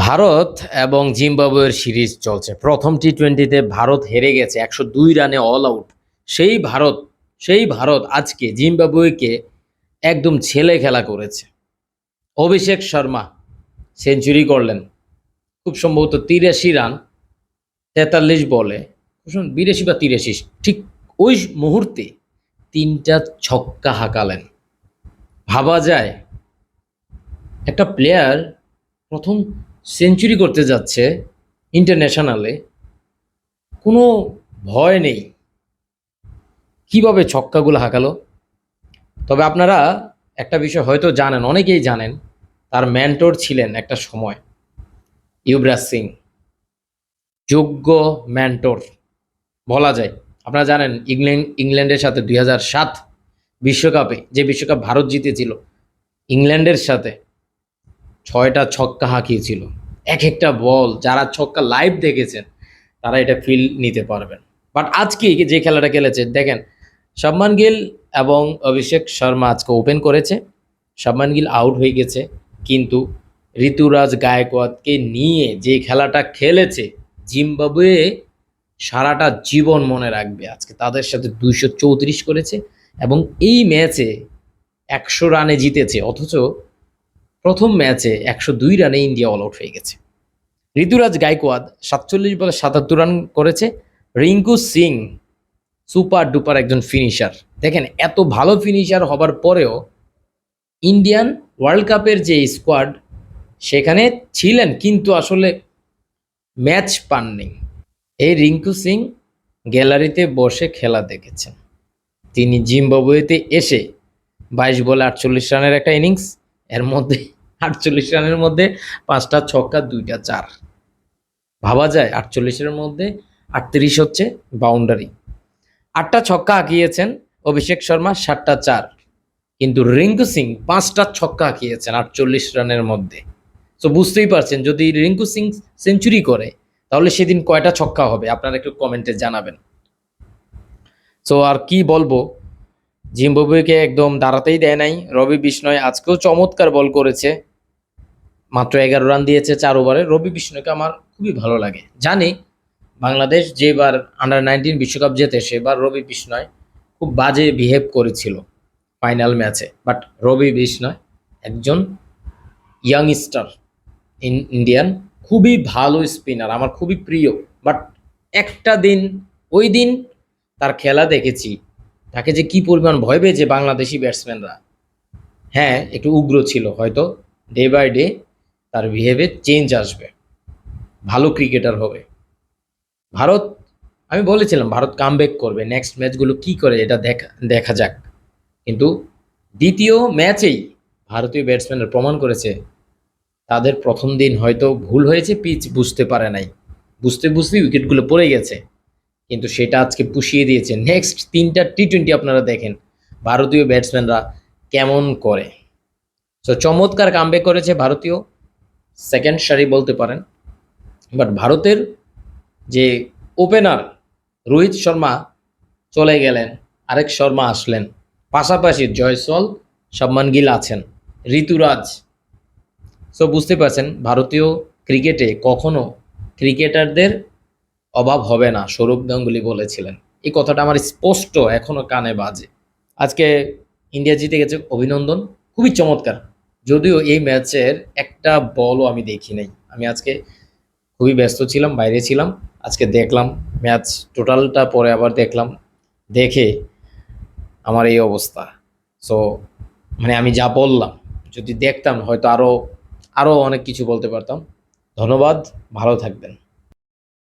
ভারত এবং জিম্বাবুয়ের সিরিজ চলছে। প্রথম টি টোয়েন্টিতে ভারত হেরে গেছে একশো দুই রানে অল আউট সেই ভারত সেই ভারত আজকে জিম্বাবুয়েকে একদম ছেলে খেলা করেছে। অভিষেক শর্মা সেঞ্চুরি করলেন। খুব সম্ভবত তিরাশি রান, তেতাল্লিশ বলে। বিরাশি বা তিরাশি, ঠিক ওই মুহূর্তে তিনটা ছক্কা হাঁকালেন। ভাবা যায়, একটা প্লেয়ার প্রথম সেঞ্চুরি করতে যাচ্ছে ইন্টারন্যাশনালে, কোনো ভয় নেই। কীভাবে ছক্কাগুলো হাঁকালো? তবে আপনারা একটা বিষয় হয়তো জানেন, অনেকেই জানেন, তার ম্যান্টর ছিলেন একটা সময় ইউবরাজ সিং। যোগ্য ম্যান্টর বলা যায়। আপনারা জানেন, ইংল্যান্ড, ইংল্যান্ডের সাথে দুই সাত বিশ্বকাপে, যে বিশ্বকাপ ভারত জিতেছিল, ইংল্যান্ডের সাথে ছয়টা ছক্কা হাঁকিয়েছিল এক একটা বল যারা ছক্কা লাইভ দেখেছেন, তারা এটা ফিল নিতে পারবেন। বাট আজকে যে খেলাটা খেলেছে, দেখেন শাবমান গিল এবং অভিষেক শর্মা আজকে ওপেন করেছে। শাবমান গিল আউট হয়ে গেছে, কিন্তু ঋতুরাজ গায়কোয়াদকে নিয়ে যে খেলাটা খেলেছে, জিম্বাবুয়ে সারাটা জীবন মনে রাখবে। আজকে তাদের সাথে দুইশো চৌত্রিশ করেছে এবং এই ম্যাচে একশো রানে জিতেছে। অথচ প্রথম ম্যাচে একশো দুই রানে ইন্ডিয়া অল আউট হয়ে গেছে। ঋতুরাজ গায়কোয়াদ সাতচল্লিশ বলে সাতাত্তর রান করেছে। রিঙ্কু সিং সুপার ডুপার একজন ফিনিশার দেখেন, এত ভালো ফিনিশার হবার পরেও ইন্ডিয়ান ওয়ার্ল্ড কাপের যে স্কোয়াড সেখানে ছিলেন কিন্তু আসলে ম্যাচ পাননি। এই রিঙ্কু সিং গ্যালারিতে বসে খেলা দেখেছেন। তিনি জিম্বাবুয়েতে এসে বাইশ বলে আটচল্লিশ রানের একটা ইনিংস এর মধ্যে আটচল্লিশ রানের মধ্যে পাঁচটা, ছক্কা, দুইটা, চার। ভাবা যায়, আটচল্লিশের মধ্যে আটত্রিশ হচ্ছে বাউন্ডারি আটটা ছক্কা আঁকিয়েছেন অভিষেক শর্মা, সাতটা, চার। কিন্তু রিঙ্কু সিং পাঁচটা ছক্কা আঁকিয়েছেন আটচল্লিশ রানের মধ্যে। তো বুঝতেই পারছেন, যদি রিঙ্কু সিং সেঞ্চুরি করে, তাহলে সেদিন কয়টা ছক্কা হবে? আপনারা একটু কমেন্টে জানাবেন। তো আর কি বলব? জিম্বাবুয়েকে একদম দাঁড়াতেই দেয় নাই। রবি বিষ্ণয় আজকেও চমৎকার বল করেছে। মাত্র এগারো রান দিয়েছে চার ওভারে। রবি বিষ্ণয়কে আমার খুবই ভালো লাগে। জানি বাংলাদেশ যেবার আন্ডার নাইনটিন বিশ্বকাপ জেতে সেবার রবি বিষ্ণয় খুব বাজে বিহেভ করেছিল ফাইনাল ম্যাচে বাট রবি বিষ্ণয় একজন ইয়াংস্টার ইন ইন্ডিয়ান খুবই ভালো স্পিনার আমার খুবই প্রিয়। বাট একটা দিন, ওই দিন তার খেলা দেখেছি। তাকে যে কি পরিমাণ ভয় পেয়েছে বাংলাদেশি ব্যাটসম্যানরা হ্যাঁ একটু উগ্র ছিল হয়তো। ডে বাই ডে তার বিহেভে চেঞ্জ আসবে। ভালো ক্রিকেটার হবে। ভারত, আমি বলেছিলাম, ভারত কামব্যাক করবে। নেক্সট ম্যাচগুলো কি করে, এটা দেখা দেখা যাক। কিন্তু দ্বিতীয় ম্যাচেই ভারতীয় ব্যাটসম্যানরা প্রমাণ করেছে, তাদের প্রথম দিন হয়তো ভুল হয়েছে পিচ বুঝতে পারে নাই। বুঝতে বুঝতে উইকেটগুলো পড়ে গেছে। কিন্তু সেটা আজকে পুষিয়ে দিয়েছে। নেক্সট তিনটা টি টোয়েন্টি আপনারা দেখেন, ভারতীয় ব্যাটসম্যানরা কেমন করে। সো চমৎকার কামব্যাক করেছে ভারতীয়। সেকেন্ড সারি বলতে পারেন। বাট ভারতের যে ওপেনার রোহিত শর্মা চলে গেলেন, আরেক শর্মা আসলেন। পাশাপাশি জয়সল সম্মান গিল আছেন। ঋতুরাজ। সো বুঝতে পারছেন, ভারতীয় ক্রিকেটে কখনো ক্রিকেটারদের অভাব হবে না, সৌরভ গাঙ্গুলি বলেছিলেন। এই কথাটা আমার স্পষ্ট, এখনও কানে বাজে। আজকে ইন্ডিয়া জিতে গেছে অভিনন্দন, খুবই চমৎকার। যদিও এই ম্যাচের একটা বলও আমি দেখি নাই। আমি আজকে খুবই ব্যস্ত ছিলাম, বাইরে ছিলাম, আজকে দেখলাম ম্যাচ টোটালটা, পরে আবার দেখলাম, দেখে আমার এই অবস্থা। সো মানে আমি যা বললাম, যদি দেখতাম, হয়তো আরও আরও অনেক কিছু বলতে পারতাম। ধন্যবাদ, ভালো থাকবেন।